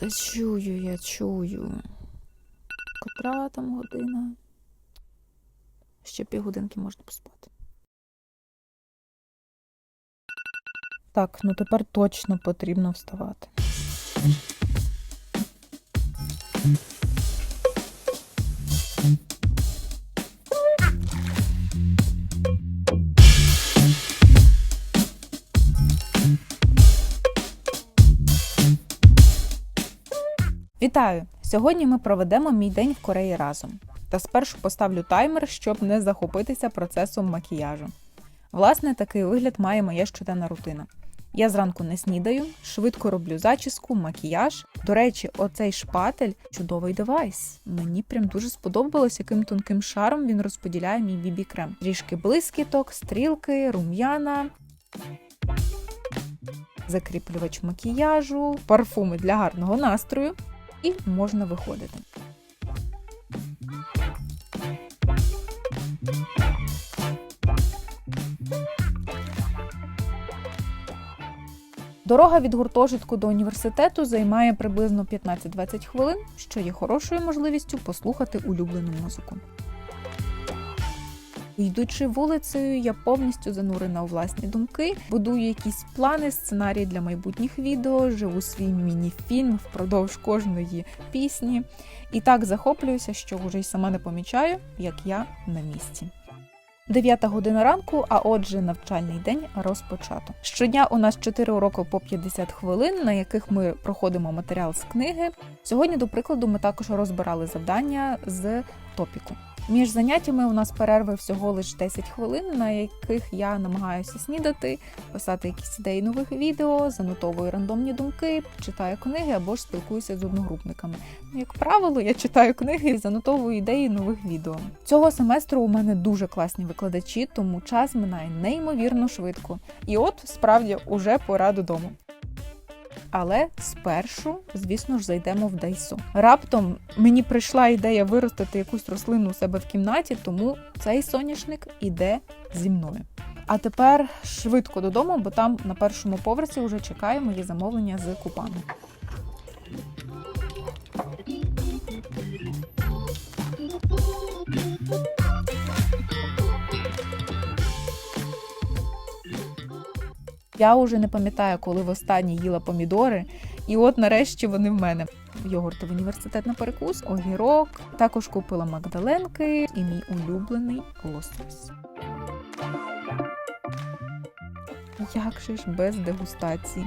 Та чую, я чую. Котра там година? Ще півгодинки можна поспати. Так, ну тепер точно потрібно вставати. Вітаю! Сьогодні ми проведемо мій день в Кореї разом. Та спершу поставлю таймер, щоб не захопитися процесом макіяжу. Власне, такий вигляд має моя щоденна рутина. Я зранку не снідаю, швидко роблю зачіску, макіяж. До речі, оцей шпатель чудовий девайс. Мені прям дуже сподобалось, яким тонким шаром він розподіляє мій бібі крем. Трішки блискіток, стрілки, рум'яна. Закріплювач макіяжу, парфуми для гарного настрою, і можна виходити. Дорога від гуртожитку до університету займає приблизно 15-20 хвилин, що є хорошою можливістю послухати улюблену музику. Йдучи вулицею, я повністю занурена у власні думки, будую якісь плани, сценарії для майбутніх відео, живу свій міні-фільм впродовж кожної пісні. І так захоплююся, що вже й сама не помічаю, як я на місці. Дев'ята година ранку, а отже, навчальний день розпочато. Щодня у нас 4 уроки по 50 хвилин, на яких ми проходимо матеріал з книги. Сьогодні, до прикладу, ми також розбирали завдання з топіку. Між заняттями у нас перерви всього лише 10 хвилин, на яких я намагаюся снідати, писати якісь ідеї нових відео, занотовую рандомні думки, читаю книги або ж спілкуюся з одногрупниками. Ну, як правило, я читаю книги і занотовую ідеї нових відео. Цього семестру у мене дуже класні викладачі, тому час минає неймовірно швидко. І от справді уже пора додому. Але спершу, звісно ж, зайдемо в дайсу. Раптом мені прийшла ідея виростити якусь рослину у себе в кімнаті, тому цей соняшник іде зі мною. А тепер швидко додому, бо там на першому поверсі вже чекає моє замовлення з купами. Я вже не пам'ятаю, коли востаннє їла помідори, і от нарешті вони в мене. Йогурт в університет на перекус, огірок. Також купила магдаленки і мій улюблений лосось. Як же ж без дегустації?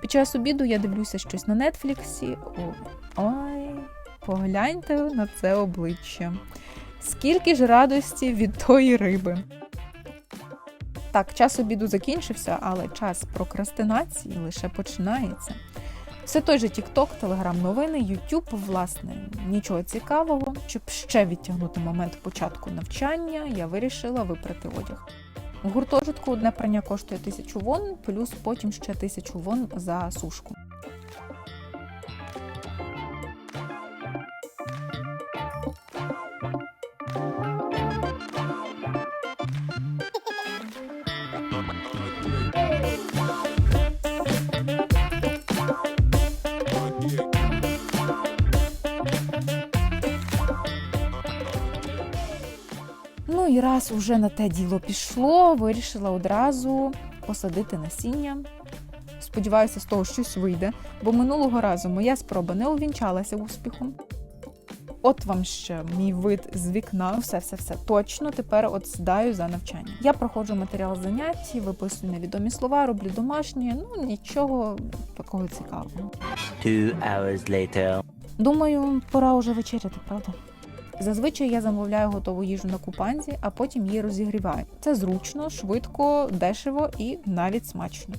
Під час обіду я дивлюся щось на нетфліксі. Ой, погляньте на це обличчя. Скільки ж радості від тої риби. Так, час обіду закінчився, але час прокрастинації лише починається. Все той же TikTok, Telegram новини, YouTube, власне, нічого цікавого. Щоб ще відтягнути момент початку навчання, я вирішила випрати одяг. У гуртожитку одне прання коштує 1000 вон, плюс потім ще 1000 вон за сушку. І раз уже на те діло пішло, вирішила одразу посадити насіння. Сподіваюся, з того щось вийде, бо минулого разу моя спроба не увінчалася успіхом. От вам ще мій вид з вікна. Все, все, все точно. Тепер от сідаю за навчання. Я проходжу матеріал занять, виписую невідомі слова, роблю домашні. Ну нічого такого цікавого. Two hours later. Думаю, пора уже вечеряти, правда? Зазвичай я замовляю готову їжу на купанзі, а потім її розігріваю. Це зручно, швидко, дешево і навіть смачно.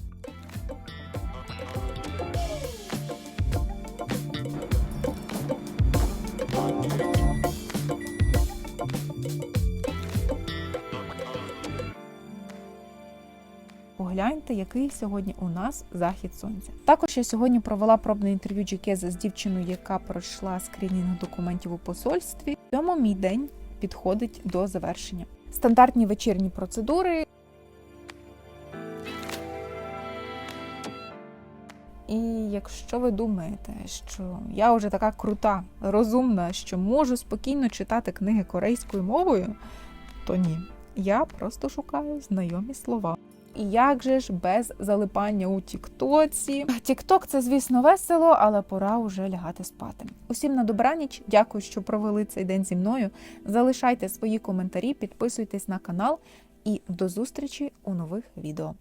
Погляньте, який сьогодні у нас захід сонця. Також я сьогодні провела пробне інтерв'ю Джікеза з дівчиною, яка пройшла скринінг документів у посольстві. В цьому мій день підходить до завершення. Стандартні вечірні процедури. І якщо ви думаєте, що я вже така крута, розумна, що можу спокійно читати книги корейською мовою, то ні. Я просто шукаю знайомі слова. І як же ж без залипання у Тіктоці? Тікток це, звісно, весело, але пора уже лягати спати. Усім на добраніч. Дякую, що провели цей день зі мною. Залишайте свої коментарі, підписуйтесь на канал і до зустрічі у нових відео.